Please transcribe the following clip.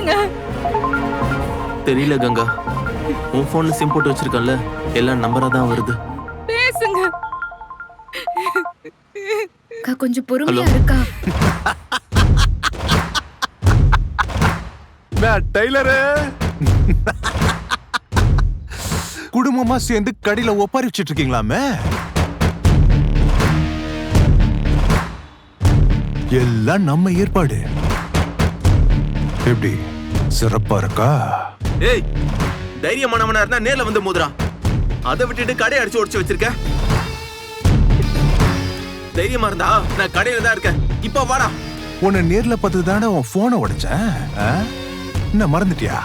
சொல்லுங்க. தெரியல கங்கா. உன் போன்ல சிம் போட்டு வச்சிருக்கல எல்லாம் நம்பரா தான் வருது. பேசுங்க. அக்கா கொஞ்சம் பொறுமையா Hello. இருக்கா? நான் டெய்லரு. குடும்பமா சேர்ந்து கடையில ஒப்பாரி வச்சிட்டு இருக்கீங்களாமே எல்லாம் நம்ம ஏற்பாடு. எப்படி? சிறப்பா இருக்கா? ஏய் தைரியமானவனா இருந்தா நேர்ல வந்து மோதுறா. அதை விட்டுட்டு கடையை அடிச்சு உடைச்சு வச்சிருக்க. தைரியமா இருந்தா நான் கடையில தான் இருக்கேன். இப்ப வாடா. உன்னை நேர்ல பார்த்து தானே உன் போனை உடைச்சேன்? என்ன மறந்துட்டியா?